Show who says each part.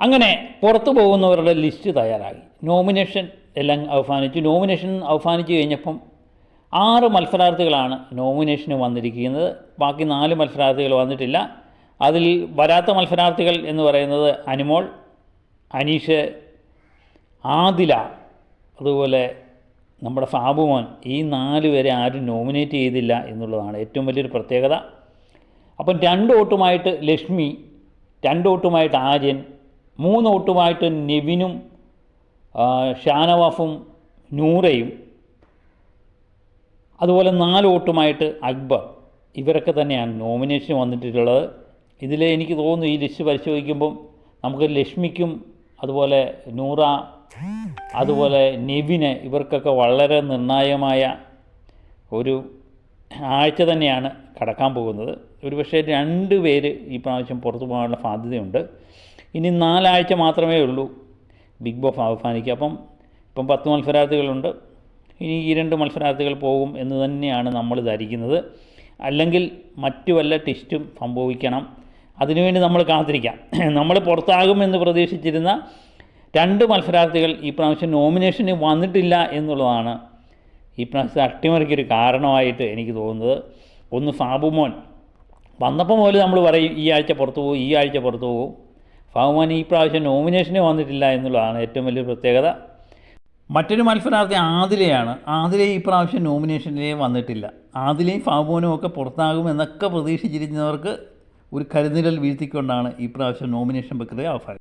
Speaker 1: അങ്ങനെ പുറത്തു പോകുന്നവരുടെ ലിസ്റ്റ് തയ്യാറായി. നോമിനേഷൻ എല്ലാം അവസാനിച്ചു. നോമിനേഷൻ അവസാനിച്ചു കഴിഞ്ഞപ്പം ആറ് മത്സരാർത്ഥികളാണ് നോമിനേഷന് വന്നിരിക്കുന്നത്. ബാക്കി നാല് മത്സരാർത്ഥികൾ വന്നിട്ടില്ല. അതിൽ വരാത്ത മത്സരാർത്ഥികൾ എന്ന് പറയുന്നത് അനിമോൾ അനീഷ് ആദില അതുപോലെ നമ്മുടെ സാബുമോൻ ഈ നാല് പേരെ ആരും നോമിനേറ്റ് ചെയ്തില്ല എന്നുള്ളതാണ് ഏറ്റവും വലിയൊരു പ്രത്യേകത. അപ്പം രണ്ട് വോട്ടുമായിട്ട് ലക്ഷ്മി രണ്ട് വോട്ടുമായിട്ട് ആര്യൻ മൂന്ന് വോട്ടുമായിട്ട് നെവിനും ഷാനവാഫും നൂറയും അതുപോലെ നാല് വോട്ടുമായിട്ട് അക്ബർ ഇവരൊക്കെ തന്നെയാണ് നോമിനേഷൻ വന്നിട്ടുള്ളത്. ഇതിൽ എനിക്ക് തോന്നുന്നു ഈ ലിസ്റ്റ് പരിശോധിക്കുമ്പം നമുക്ക് ലക്ഷ്മിക്കും അതുപോലെ നൂറ അതുപോലെ നെവിന് ഇവർക്കൊക്കെ വളരെ നിർണായകമായ ഒരു ആഴ്ച തന്നെയാണ് കടക്കാൻ പോകുന്നത്. ഒരു പക്ഷേ രണ്ട് പേര് ഈ പ്രാവശ്യം പുറത്തു പോകാനുള്ള സാധ്യതയുണ്ട്. ഇനി നാലാഴ്ച മാത്രമേ ഉള്ളൂ. ബിഗ് ബോസ് അവസാനിക്കുക അപ്പം ഇപ്പം പത്ത് മത്സരാർത്ഥികളുണ്ട്. ഇനി ഈ രണ്ട് മത്സരാർത്ഥികൾ പോകും എന്ന് തന്നെയാണ് നമ്മൾ ധരിക്കുന്നത്. അല്ലെങ്കിൽ മറ്റു വല്ല ടെസ്റ്റും സംഭവിക്കണം. അതിനുവേണ്ടി നമ്മൾ കാത്തിരിക്കാം. നമ്മൾ പുറത്താകുമെന്ന് പ്രതീക്ഷിച്ചിരുന്ന രണ്ട് മത്സരാർത്ഥികൾ ഈ പ്രാവശ്യം നോമിനേഷന് വന്നിട്ടില്ല എന്നുള്ളതാണ് ഈ പ്രാവശ്യത്തെ അട്ടിമറിക്കൊരു കാരണമായിട്ട് എനിക്ക് തോന്നുന്നത്. ഒന്ന് സാബുമോൻ. വന്നപ്പോൾ മുതൽ നമ്മൾ പറയും ഈ ആഴ്ച പുറത്തു പോകും ഈ ആഴ്ച പുറത്തു പോകും. സാബുമോൻ ഈ പ്രാവശ്യം നോമിനേഷന് വന്നിട്ടില്ല എന്നുള്ളതാണ് ഏറ്റവും വലിയ പ്രത്യേകത. മറ്റൊരു മത്സരാർത്ഥി ആദിലയാണ്. ആദില ഈ പ്രാവശ്യം നോമിനേഷനിലേ വന്നിട്ടില്ല. ആദിലയും ഫാബുവിനും ഒക്കെ പുറത്താകുമെന്നൊക്കെ പ്രതീക്ഷിച്ചിരുന്നവർക്ക് ഒരു കരുനിഴൽ വീഴ്ത്തിക്കൊണ്ടാണ് ഈ പ്രാവശ്യം നോമിനേഷൻ പ്രക്രിയ അവസാനിച്ചത്.